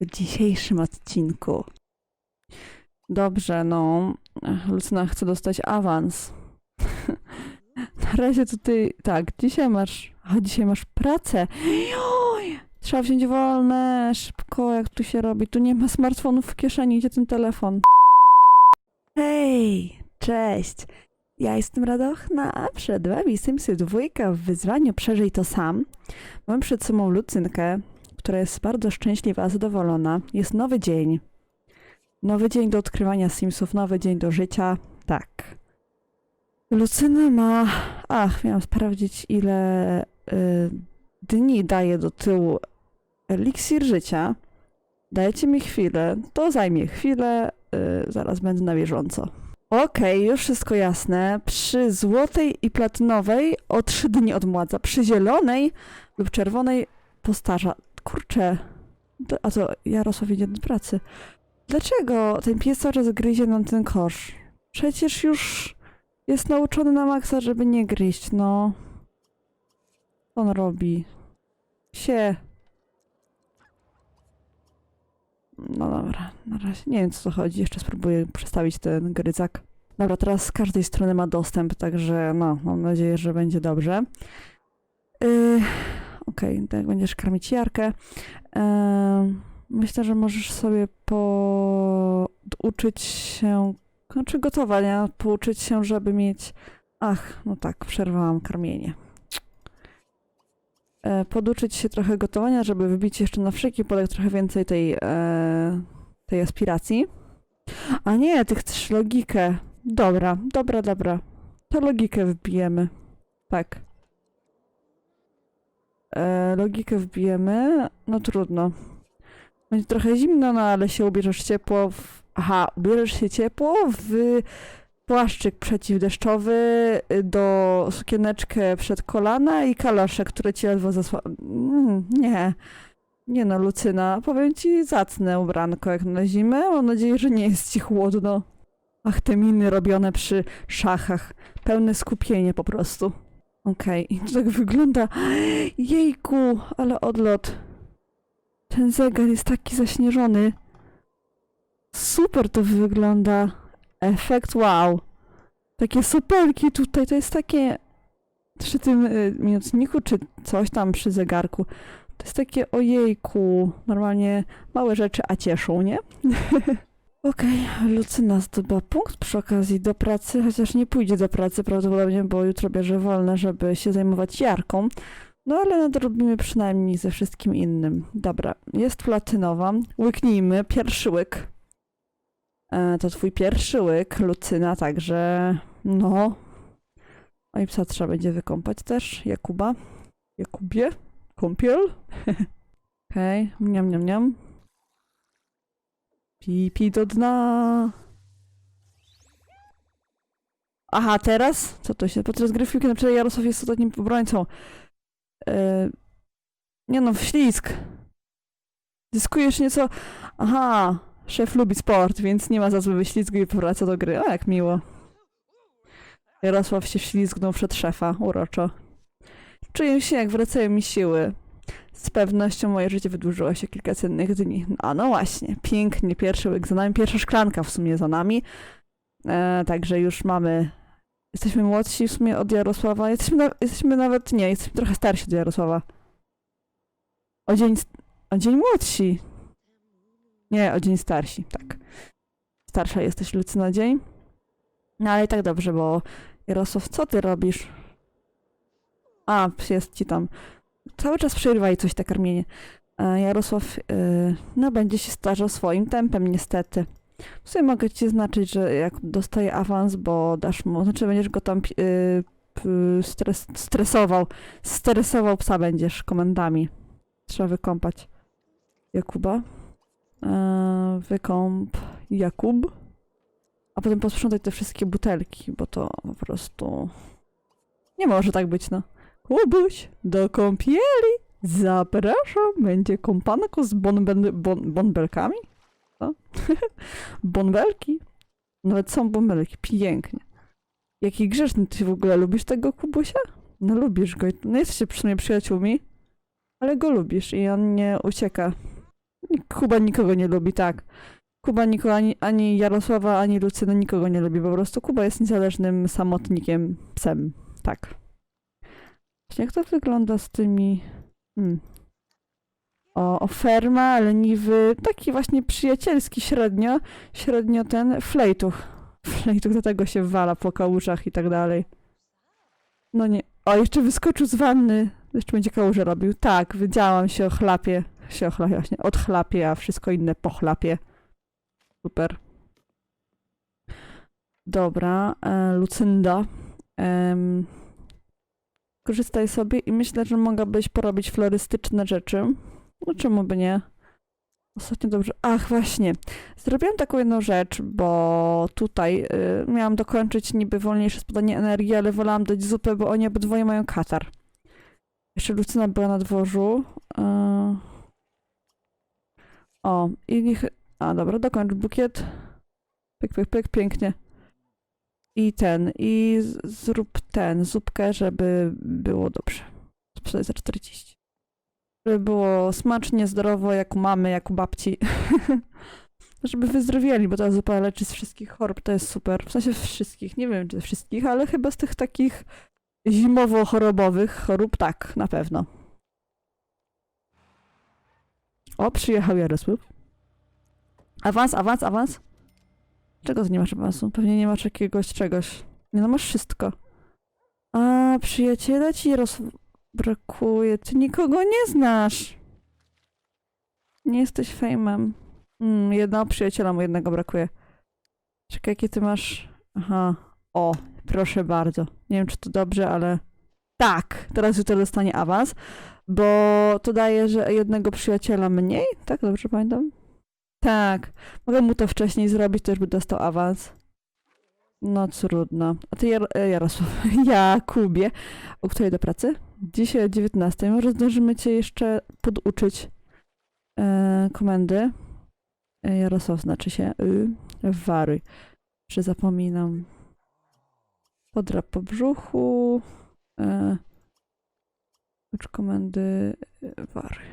w dzisiejszym odcinku. Dobrze, no. Lucyna chce dostać awans. Na razie to ty. Tak, dzisiaj masz. A dzisiaj masz pracę. Oj, trzeba wziąć wolne. Szybko, jak tu się robi. Tu nie ma smartfonów w kieszeni, gdzie ten telefon. Hej, cześć. Ja jestem Radochna, a przed wami Simsy dwójka w wyzwaniu Przeżyj to sam. Mam przed sobą Lucynkę, która jest bardzo szczęśliwa, zadowolona. Jest nowy dzień. Nowy dzień do odkrywania Simsów, nowy dzień do życia. Tak. Lucyna ma. Ach, miałam sprawdzić, ile y, dni daje do tyłu eliksir życia. Dajcie mi chwilę. To zajmie chwilę. Y, zaraz będę na bieżąco. Okej, już wszystko jasne. Przy złotej i platynowej o 3 dni odmładza. Przy zielonej lub czerwonej postarza. Kurczę. A to Jarosław idzie do pracy. Dlaczego ten pies cały czas gryzie nam ten kosz? Przecież już jest nauczony na maksa, żeby nie gryźć, no. Co on robi? Psie. No dobra, na razie nie wiem co to chodzi. Jeszcze spróbuję przestawić ten gryzak. Dobra, teraz z każdej strony ma dostęp, także no, mam nadzieję, że będzie dobrze. Yy, Okej, tak będziesz karmić Jarkę. Yy, myślę, że możesz sobie pouczyć się, znaczy gotowania, pouczyć się, żeby mieć... Ach, no tak, przerwałam karmienie. E, poduczyć się trochę gotowania, żeby wybić jeszcze na wszelki wypadek trochę więcej tej, e, tej aspiracji. A nie, ty chcesz logikę. Dobra, dobra, dobra. To logikę wbijemy. Tak. E, logikę wbijemy. No trudno. Będzie trochę zimno, no ale się ubierzesz ciepło w... Aha, ubierzesz się ciepło w płaszczyk przeciwdeszczowy, y, do sukieneczkę przed kolana i kalosze, które ci ledwo zasła... Mm, nie. Nie no, Lucyna, powiem ci zacne ubranko jak na zimę. Mam nadzieję, że nie jest ci chłodno. Ach, te miny robione przy szachach. Pełne skupienie po prostu. Okej, to tak wygląda. Jejku, ale odlot. Ten zegar jest taki zaśnieżony. Super to wygląda. Efekt wow. Takie soperki tutaj, to jest takie przy tym y, minutniku, czy coś tam przy zegarku. To jest takie ojejku, normalnie małe rzeczy, a cieszą, nie? Okej, Lucyna zdobyła punkt przy okazji do pracy, chociaż nie pójdzie do pracy prawdopodobnie, bo jutro bierze wolne, żeby się zajmować jarką. No ale nadrobimy przynajmniej ze wszystkim innym. Dobra, jest platynowa. Łyknijmy, pierwszy łyk. E, to twój pierwszy łyk, Lucyna, także no. A i psa trzeba będzie wykąpać też, Jakuba. Jakubie? Kąpiel? Okej, okay. mniam, mniam, mniam. Pipi do dna. Aha, teraz? Co to się? Podczas gry w piłkę na Jarosław jest ostatnim obrońcą. E, nie no, ślizg. Zyskujesz nieco... Aha, szef lubi sport, więc nie ma za złe wyślizgu i powraca do gry. O, jak miło. Jarosław się wślizgnął przed szefa, uroczo. Czuję się, jak wracają mi siły. Z pewnością moje życie wydłużyło się kilka cennych dni. A no właśnie, pięknie, pierwszy łyk za nami, pierwsza szklanka w sumie za nami. E, także już mamy... Jesteśmy młodsi w sumie od Jarosława. Jesteśmy, na, jesteśmy nawet... Nie, jesteśmy trochę starsi od Jarosława. O dzień... O dzień młodsi. Nie, o dzień starsi, tak. Starsza jesteś, Lucyna, dzień. No ale i tak dobrze, bo Jarosław, co ty robisz? A, jest ci tam. Cały czas przerywaj coś te karmienie. Jarosław, yy, no będzie się starzał swoim tempem, niestety. W sumie mogę ci znaczyć, że jak dostaje awans, bo dasz mu, znaczy będziesz go tam yy, stres, stresował. Stresował psa będziesz komendami. Trzeba wykąpać Jakuba. E, wykąp Jakub. A potem posprzątać te wszystkie butelki, bo to po prostu nie może tak być, no. Kubuś, do kąpieli! Zapraszam, będzie kąpanko z bonben, bon, bonbelkami? Co? Bonbelki? Nawet są bąbelki, pięknie. Jaki grzeczny, ty w ogóle lubisz tego Kubusia? No lubisz go, no jesteście przynajmniej przyjaciółmi, ale go lubisz i on nie ucieka Kuba nikogo nie lubi, tak. Kuba nikogo, ani, ani Jarosława, ani Lucyny nikogo nie lubi. Po prostu Kuba jest niezależnym samotnikiem, psem. Tak. Jak to wygląda z tymi... Hmm. O, o ferma, leniwy, taki właśnie przyjacielski średnio, średnio ten flejtuch. Flejtuch do tego się wala po kałużach i tak dalej. No nie. O, jeszcze wyskoczył z wanny. Jeszcze będzie kałuże robił. Tak, wiedziałam się o chlapie. Się o chlapie właśnie. Od chlapie, a wszystko inne po chlapie. Super. Dobra, e, Lucynda. Em, korzystaj sobie i myślę, że mogłabyś porobić florystyczne rzeczy. No czemu by nie? Ostatnio dobrze. Ach, właśnie. Zrobiłam taką jedną rzecz, bo tutaj y, miałam dokończyć niby wolniejsze spadanie energii, ale wolałam dać zupę, bo oni obydwoje mają katar. Jeszcze Lucyna była na dworzu. Y... O, i niech... A, dobra, dokończ bukiet. Pyk, pyk, pyk, pięknie. I ten, i zrób ten, zupkę, żeby było dobrze. Sprzedaję za 40. Żeby było smacznie, zdrowo, jak u mamy, jak u babci. żeby wyzdrowieli, bo ta zupa leczy z wszystkich chorób, to jest super. W sensie wszystkich, nie wiem czy wszystkich, ale chyba z tych takich zimowo-chorobowych chorób, tak, na pewno. O, przyjechał Jarosław. Awans, awans, awans. Czego ty nie masz awansu? Pewnie nie masz jakiegoś czegoś. Nie no, masz wszystko. A, przyjaciela ci roz... brakuje. Ty nikogo nie znasz. Nie jesteś fejmem. Mm, jedno przyjaciela mu jednego brakuje. Czekaj, jakie ty masz... Aha. O, proszę bardzo. Nie wiem, czy to dobrze, ale... Tak, teraz jutro dostanie awans, bo to daje, że jednego przyjaciela mniej, tak? Dobrze pamiętam? Tak. Mogę mu to wcześniej zrobić, to już by dostał awans. No trudno. A ty Jar e, Jarosław, Jakubie, o której do pracy? Dzisiaj o 19. Może zdążymy cię jeszcze poduczyć e, komendy. E, Jarosław znaczy się y, wary. Że zapominam. Podrap po brzuchu. E, ucz komendy e, wary.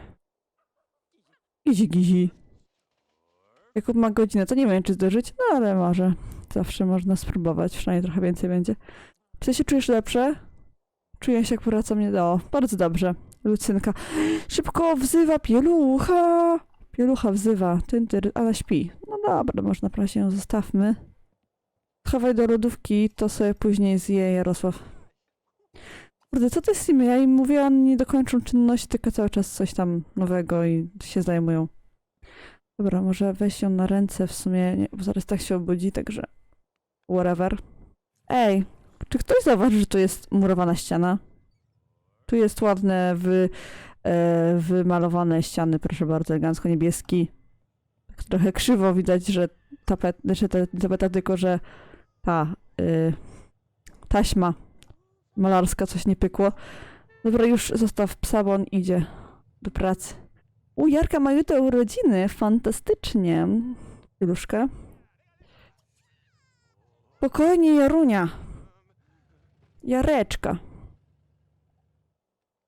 Gizi, gizi. Jakub ma godzinę, to nie wiem, czy zdążyć, no ale może. Zawsze można spróbować, przynajmniej trochę więcej będzie. Czy ty się czujesz lepsze? Czuję się, jak wraca mnie do... Bardzo dobrze. Lucynka. Szybko wzywa pielucha! Pielucha wzywa. Tyn, tyry, ale śpi. No dobra, można prawie ją zostawmy. Schowaj do lodówki, to sobie później zje Jarosław. Kurde, co to jest z? Ja im mówię, oni nie dokończą czynności, tylko cały czas coś tam nowego i się zajmują. Dobra, może weź ją na ręce w sumie, nie, bo zaraz tak się obudzi, także whatever. Ej, czy ktoś zauważy, że tu jest murowana ściana? Tu jest ładne wy, e, wymalowane ściany, proszę bardzo, elegancko niebieski. Tak trochę krzywo widać, że tapet, znaczy ta tapeta, tylko że ta y, taśma malarska coś nie pykło. Dobra, już zostaw psa, bo on idzie do pracy. U, Jarka ma jutro urodziny. Fantastycznie. Iluszkę. Spokojnie, Jarunia. Jareczka.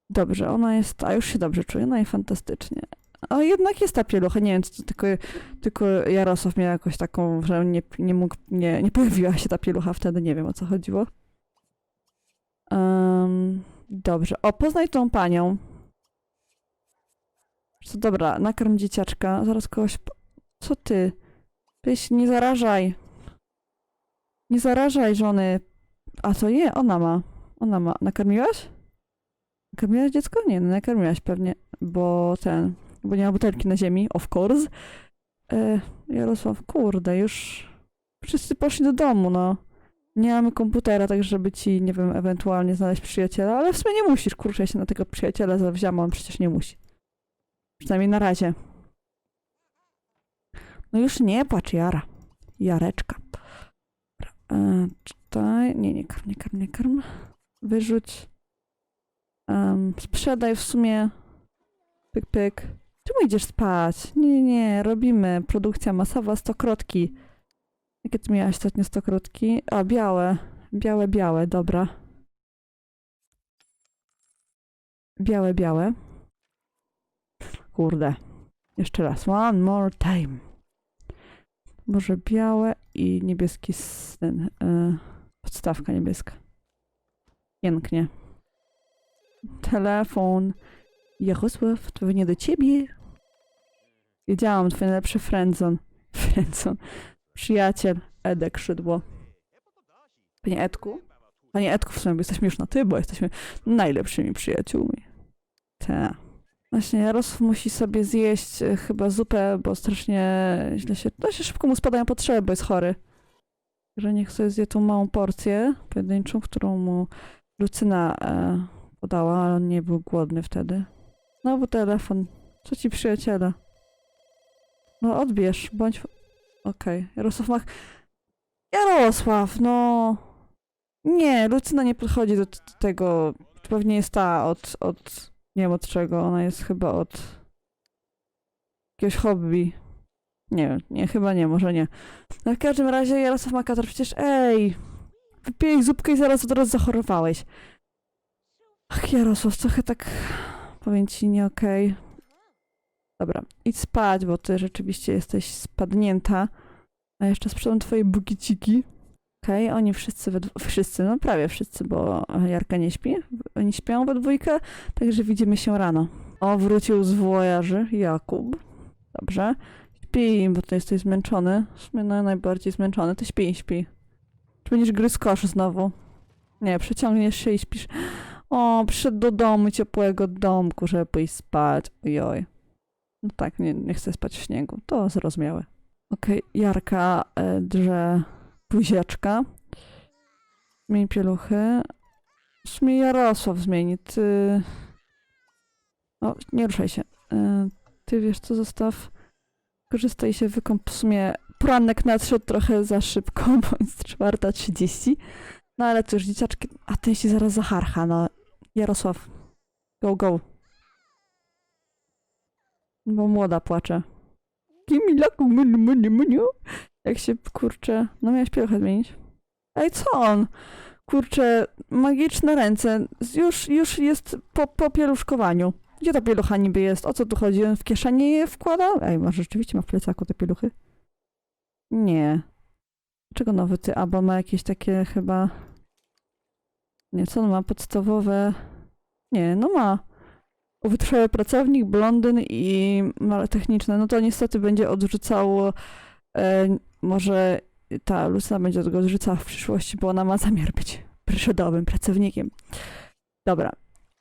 Dobrze, ona jest... A już się dobrze czuje, no i fantastycznie. A jednak jest ta pielucha, nie wiem, to tylko, tylko Jarosław miał jakoś taką, że nie, nie mógł, nie, nie pojawiła się ta pielucha wtedy, nie wiem o co chodziło. Em, dobrze, o, poznaj tą panią. Co dobra, nakarm dzieciaczka, zaraz kogoś... Co ty? Weź, nie zarażaj. Nie zarażaj żony. A co je? Ona ma. Ona ma. Nakarmiłaś? Nakarmiłaś dziecko? Nie, no nakarmiłaś pewnie, bo ten... Bo nie ma butelki na ziemi, of course. E, Jarosław, kurde, już... Wszyscy poszli do domu, no. Nie mamy komputera, tak żeby ci, nie wiem, ewentualnie znaleźć przyjaciela, ale w sumie nie musisz, kurczę, się na tego przyjaciela zawzięłam, przecież nie musi. Przynajmniej na razie. No już nie płacz, Jara. Jareczka. E, tutaj. Nie, nie karm, nie karm, nie karm. Wyrzuć. Em, sprzedaj w sumie. Pyk, pyk. Czemu idziesz spać? Nie, nie, nie. Robimy. Produkcja masowa, stokrotki. Jakie ty miałaś ostatnio stokrotki? A, białe. Białe, białe, dobra. Białe, białe. Kurde. Jeszcze raz. One more time. Może białe i niebieski ten, e, podstawka niebieska. Pięknie. Telefon. Jarosław, to nie do ciebie. Wiedziałam, twój najlepszy friendzon. Friendzon. Przyjaciel. Edek Szydło. Panie Edku? Panie Edku, w sumie jesteśmy już na ty, bo jesteśmy najlepszymi przyjaciółmi. Tak. Właśnie Jarosław musi sobie zjeść e, chyba zupę, bo strasznie źle się... No się szybko mu spadają potrzeby, bo jest chory. Że niech sobie zje tą małą porcję pojedynczą, którą mu Lucyna e, podała, ale on nie był głodny wtedy. Znowu telefon. Co ci przyjaciele? No odbierz, bądź... Okej, Jarosław ma... Jarosław, no... Nie, Lucyna nie podchodzi do, t- tego. To pewnie jest ta od, od... Nie wiem od czego, ona jest chyba od... Jakiegoś hobby. Nie nie, chyba nie, może nie. No w każdym razie Jarosław ma katar, przecież ej! Wypiłeś zupkę i zaraz od razu zachorowałeś. Ach, Jarosław, trochę tak... Powiem ci, nie okej. Dobra, idź spać, bo ty rzeczywiście jesteś spadnięta. A jeszcze sprzedam twoje bukiciki. Okej, oni wszyscy, we wszyscy, no prawie wszyscy, bo Jarka nie śpi. Oni śpią we dwójkę, także widzimy się rano. O, wrócił z wojaży Jakub. Dobrze. Śpi, bo ty jesteś zmęczony. W sumie no, najbardziej zmęczony. Ty śpi, śpi. Czy będziesz gryźć kosz znowu? Nie, przeciągniesz się i śpisz. O, przyszedł do domu, ciepłego domku, żeby pójść spać. Ojoj. No tak, nie, nie chcę spać w śniegu. To zrozumiałe. Okej, Jarka e, drze buziaczka. Zmień pieluchy. W sumie Jarosław zmieni. Ty... O, nie ruszaj się. E, ty wiesz co, zostaw. Korzystaj się, wykąp. W sumie poranek nadszedł trochę za szybko, bo jest czwarta trzydzieści. No ale cóż, dzieciaczki... A ten się zaraz zacharcha, no. Jarosław. Go, go. Bo młoda płacze. Kimilaku, munu, munu, munu. Jak się, kurczę... No miałeś pieluchę zmienić. Ej, co on? Kurczę, magiczne ręce. Już, już jest po, po pieluszkowaniu. Gdzie ta pielucha niby jest? O co tu chodzi? On w kieszeni je wkłada? Ej, może rzeczywiście ma w plecaku te pieluchy? Nie. Czego nowy ty? Albo ma jakieś takie chyba... Nie, co on ma? Podstawowe... Nie, no ma. Wytrwały pracownik, blondyn i techniczne. No to niestety będzie odrzucało... E, może ta Lucyna będzie go odrzucała w przyszłości, bo ona ma zamiar być przyszodowym pracownikiem. Dobra.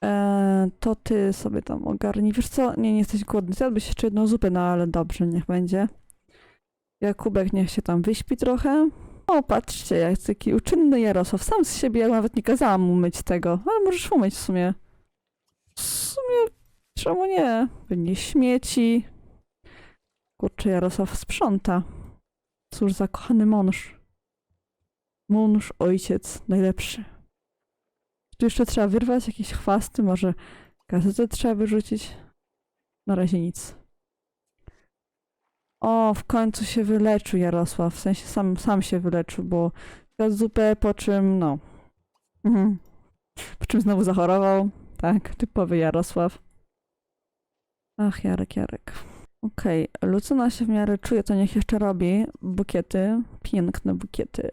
E, to ty sobie tam ogarnij. Wiesz co? Nie, nie jesteś głodny. Zjadłbyś jeszcze jedną zupę, no ale dobrze, niech będzie. Jakubek niech się tam wyśpi trochę. O, patrzcie, jak taki uczynny Jarosław. Sam z siebie, ja nawet nie kazałam mu myć tego. Ale możesz umyć w sumie. W sumie, czemu nie? Będzie śmieci. Kurczę, Jarosław sprząta. Cóż za kochany mąż. Mąż, ojciec, najlepszy. Tu jeszcze trzeba wyrwać jakieś chwasty, może gazetę trzeba wyrzucić. Na razie nic. O, w końcu się wyleczył Jarosław. W sensie sam, sam się wyleczył, bo zjadł zupę, po czym no. Mhm. Po czym znowu zachorował. Tak, typowy Jarosław. Ach, Jarek, Jarek. Okej, Lucyna się w miarę czuje, to niech jeszcze robi bukiety. Piękne bukiety.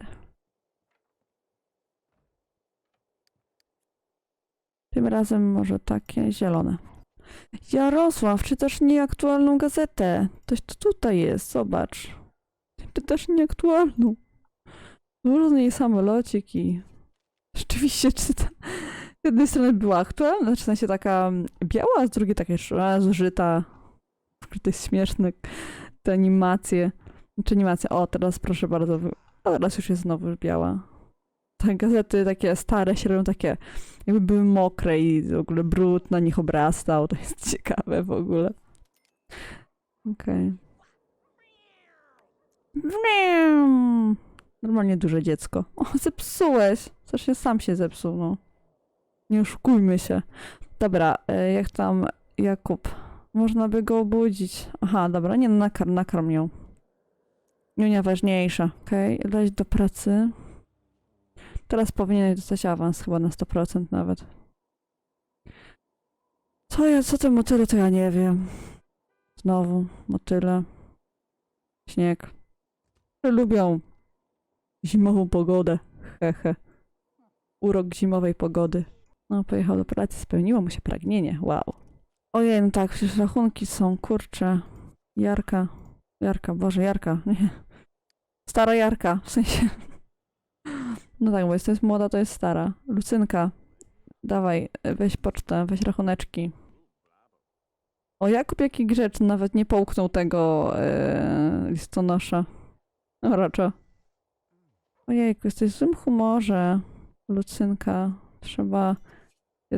Tym razem może takie zielone. Jarosław, czytasz nieaktualną gazetę. Toś to tutaj jest, zobacz. Czytasz nieaktualną. Różny jej samolocik i... Rzeczywiście czyta. Z jednej strony była aktualna, w sensie taka biała, a z drugiej taka jeszcze zużyta. Jest śmieszne. Te animacje. Znaczy animacje. O, teraz proszę bardzo. A teraz już jest znowu biała. Te gazety takie stare się robią takie jakby były mokre i w ogóle brud na nich obrastał. To jest ciekawe w ogóle. Okej. Okay. Normalnie duże dziecko. O, zepsułeś. Zresztą sam się zepsuł, no. Nie oszukujmy się. Dobra, e, jak tam Jakub? Można by go obudzić. Aha, dobra, nie, no nakarm, nakarm ją. Niunia ważniejsza. Okej, okay, leć do pracy. Teraz powinieneś dostać awans chyba na 100% nawet. Co ja, co te motyle, to ja nie wiem. Znowu motyle. Śnieg. Lubią zimową pogodę. Hehe. Urok zimowej pogody. No, pojechał do pracy, spełniło mu się pragnienie. Wow. Ojej, no tak, przecież rachunki są, kurczę. Jarka. Jarka, Boże, Jarka. Nie. Stara Jarka, w sensie. No tak, bo jest, to jest młoda, to jest stara. Lucynka, dawaj, weź pocztę, weź rachuneczki. O, Jakub jaki grzeczny, nawet nie połknął tego e, listonosza. No, raczej. Ojejku, jesteś w złym humorze, Lucynka. Trzeba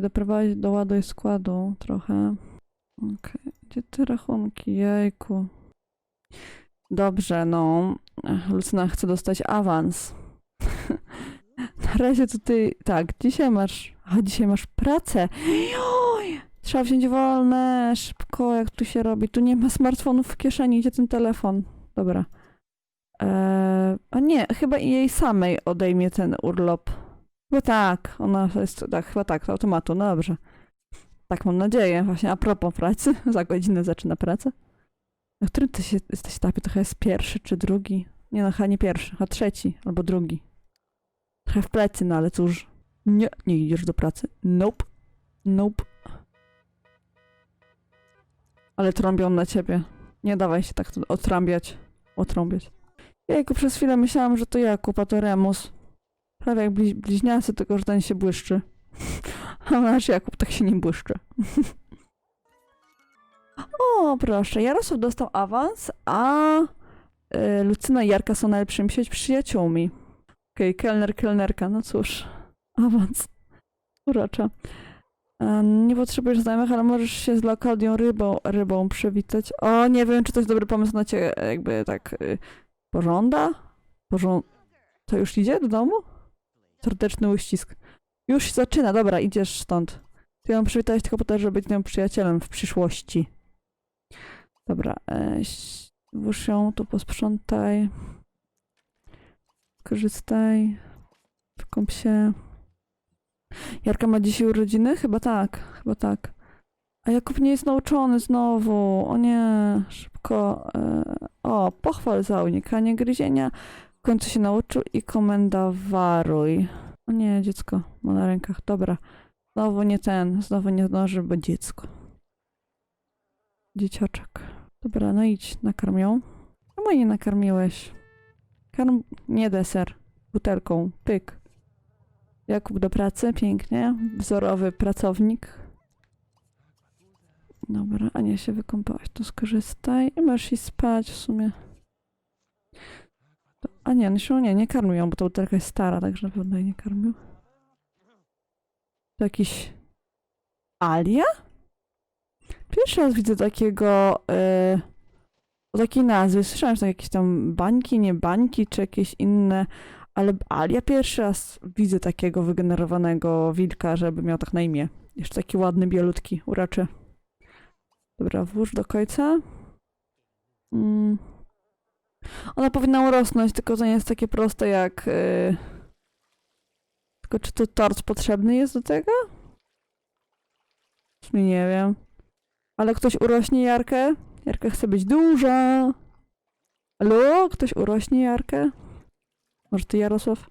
doprowadzić do ładu i składu trochę. Okej, gdzie te rachunki? Jejku. Dobrze, no. Lucyna chce dostać awans. Na razie ty... Tak, dzisiaj masz... A, dzisiaj masz pracę. Oj, trzeba wziąć wolne, szybko, jak tu się robi. Tu nie ma smartfonów w kieszeni, gdzie ten telefon? Dobra. Eee, a nie, chyba jej samej odejmie ten urlop. Chyba tak, ona jest, tak, chyba tak, z automatu, no dobrze. Tak mam nadzieję, właśnie a propos pracy, za godzinę zaczyna pracę. Na którym ty się, jesteś etapie? To chyba jest pierwszy czy drugi? Nie no, chyba nie pierwszy, a trzeci albo drugi. Trochę w plecy, no ale cóż. Nie, nie idziesz do pracy. Nope. Nope. Ale trąbią na ciebie. Nie dawaj się tak otrąbiać. Otrąbiać. Jejku, przez chwilę myślałam, że to Jakub, a to Remus. Prawie jak bli bliźniacy, tylko że ten się błyszczy. A nasz Jakub tak się nie błyszczy. o, proszę. Jarosław dostał awans, a y, Lucyna i Jarka są najlepszymi przyjaciółmi. Okej, okay, kelner, kelnerka, no cóż. Awans. Urocza. Nie potrzebujesz znajomych, ale możesz się z Lokadią rybą, rybą przywitać. O, nie wiem, czy to jest dobry pomysł na cię, jakby tak y, pożąda? Porząd... To już idzie do domu? Serdeczny uścisk. Już zaczyna, dobra, idziesz stąd. Ty ją przywitałeś tylko po to, żeby być moim przyjacielem w przyszłości. Dobra, e, włóż ją, tu posprzątaj. Korzystaj. Wykąp się. Jarka ma dzisiaj urodziny? Chyba tak, chyba tak. A Jakub nie jest nauczony znowu. O nie, szybko. E, o, pochwal za unikanie gryzienia. Końcu się nauczył i komenda waruj. O nie, dziecko ma na rękach. Dobra. Znowu nie ten, znowu nie zdąży, bo dziecko. Dzieciaczek. Dobra, no idź, nakarm ją. Czemu nie nakarmiłeś? Karm, nie deser. Butelką, pyk. Jakub do pracy, pięknie. Wzorowy pracownik. Dobra, Ania się wykąpałaś, to skorzystaj i możesz iść spać w sumie. A nie, no się nie, nie karmił ją, bo ta butelka jest stara, także na pewno jej nie karmił. To jakiś... Alia? Pierwszy raz widzę takiego... Yy, takiej nazwy. Słyszałem, że to jakieś tam bańki, nie bańki, czy jakieś inne... Ale Alia pierwszy raz widzę takiego wygenerowanego wilka, żeby miał tak na imię. Jeszcze taki ładny, bielutki, uroczy. Dobra, włóż do końca. Mm. Ona powinna urosnąć, tylko to nie jest takie proste jak... Yy... Tylko czy to tort potrzebny jest do tego? Nie wiem. Ale ktoś urośnie Jarkę? Jarka chce być duża. Halo? Ktoś urośnie Jarkę? Może ty Jarosław?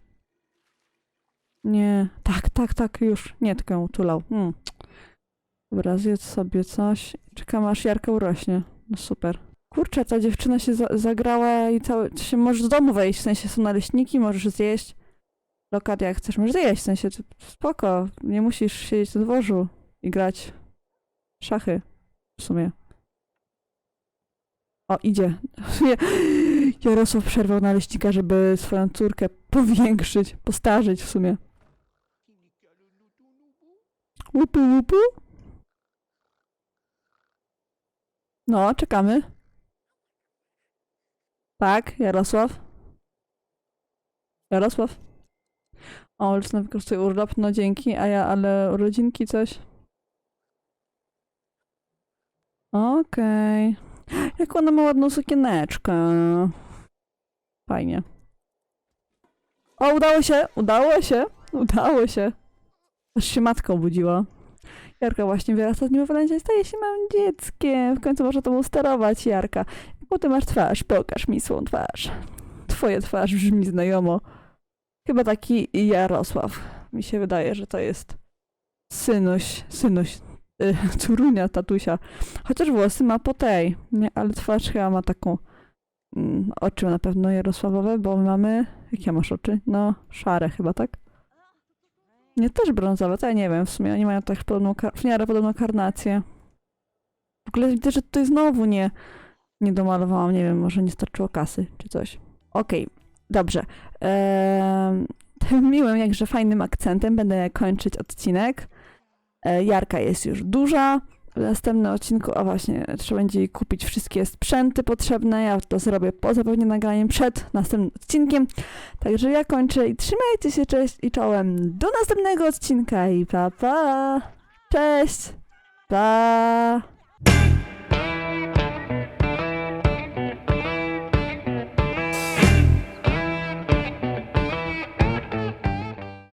Nie. Tak, tak, tak, już. Nie, tylko ją tulał. Hmm. Dobra, zjedz sobie coś. Czekam aż Jarka urośnie. No super. Kurczę, ta dziewczyna się za zagrała i cały... Się możesz z domu wejść, w sensie są naleśniki, możesz zjeść. Lokat jak chcesz, możesz zjeść, w sensie spoko. Nie musisz siedzieć na dworzu i grać szachy. W sumie. O, idzie. Jarosław przerwał naleśnika, żeby swoją córkę powiększyć, postarzyć w sumie. Łupu, łupu. No, czekamy. Tak, Jarosław. Jarosław. O, Lucyna wykorzystuje urlop, no dzięki, a ja, ale urodzinki coś. Okej. Jak ona ma ładną sukieneczkę. Fajnie. O, udało się, udało się, udało się. Aż się matka obudziła. Jarka właśnie wyrasta z niemowlęcia i staje się małym dzieckiem. W końcu może tobą sterować, Jarka. Jaką ty masz twarz? Pokaż mi swą twarz. Twoja twarz brzmi znajomo. Chyba taki Jarosław. Mi się wydaje, że to jest synuś, synuś, y, córunia tatusia. Chociaż włosy ma po tej, nie? Ale twarz chyba ma taką, mm, oczy na pewno Jarosławowe, bo mamy, jakie masz oczy? No, szare chyba, tak? Nie, też brązowe, to ja nie wiem, w sumie oni mają tak podobną, w miarę podobną karnację. W ogóle widzę, że tutaj znowu nie, nie domalowałam, nie wiem, może nie starczyło kasy, czy coś. Okej, dobrze. Eee, tym miłym, jakże fajnym akcentem będę kończyć odcinek. E, Jarka jest już duża. W następnym odcinku, a właśnie, trzeba będzie jej kupić wszystkie sprzęty potrzebne. Ja to zrobię po zapewne nagraniem przed następnym odcinkiem. Także ja kończę i trzymajcie się, cześć i czołem. Do następnego odcinka i pa pa! Cześć! Pa!